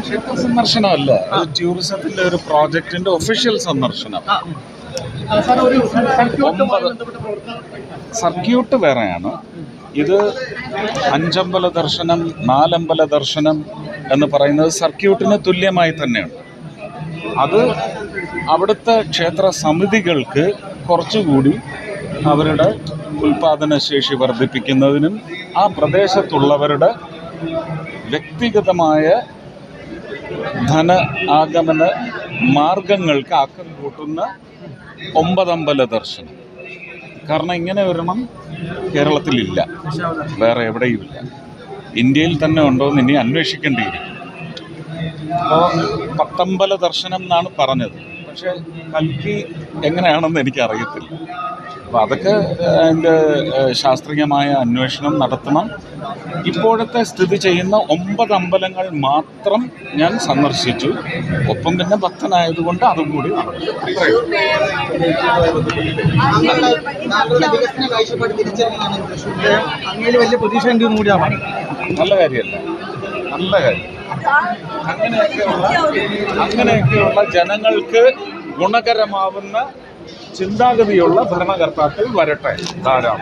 ക്ഷേത്ര സന്ദർശനമല്ല ടൂറിസത്തിന്റെ ഒരു പ്രോജക്റ്റിന്റെ ഒഫീഷ്യൽ സന്ദർശനം. സർക്യൂട്ട് വേറെയാണ്. ഇത് അഞ്ചമ്പല ദർശനം നാലമ്പല ദർശനം എന്ന് പറയുന്നത് സർക്യൂട്ടിന് തുല്യമായി തന്നെയാണ് അത് അവിടുത്തെ ക്ഷേത്ര സമിതികൾക്ക് കുറച്ചുകൂടി അവരുടെ ഉൽപാദന ശേഷി വർദ്ധിപ്പിക്കുന്നതിനും ആ പ്രദേശത്തുള്ളവരുടെ വ്യക്തിഗതമായ ധന ആഗമന മാർഗങ്ങൾക്ക് ആക്കം കൂട്ടുന്ന ഒമ്പതമ്പല ദർശനം. കാരണം ഇങ്ങനെ ഒരെണ്ണം കേരളത്തിലില്ല. വേറെ എവിടെയുമില്ല. ഇന്ത്യയിൽ തന്നെ ഉണ്ടോ എന്ന് ഇനി അന്വേഷിക്കേണ്ടിയിരിക്കും അപ്പോൾ പത്തമ്പല ദർശനം എന്നാണ് പറഞ്ഞത്. പക്ഷേ കൽക്കി എങ്ങനെയാണെന്ന് എനിക്കറിയത്തില്ല. അപ്പോൾ അതൊക്കെ അതിന്റെ ശാസ്ത്രീയമായ അന്വേഷണം നടത്തണം. ഇപ്പോഴത്തെ സ്ഥിതി ചെയ്യുന്ന ഒമ്പത് അമ്പലങ്ങൾ മാത്രം ഞാൻ സന്ദർശിച്ചു. ഒപ്പം തന്നെ ഭക്തനായതുകൊണ്ട് അതും കൂടി നല്ല കാര്യമല്ല? നല്ല കാര്യം അങ്ങനെയൊക്കെയുള്ള അങ്ങനെയൊക്കെയുള്ള ജനങ്ങൾക്ക് ഗുണകരമാവുന്ന ചിന്താഗതിയുള്ള ഭരണകർത്താക്കൾ വരട്ടെ. ധാരാളം.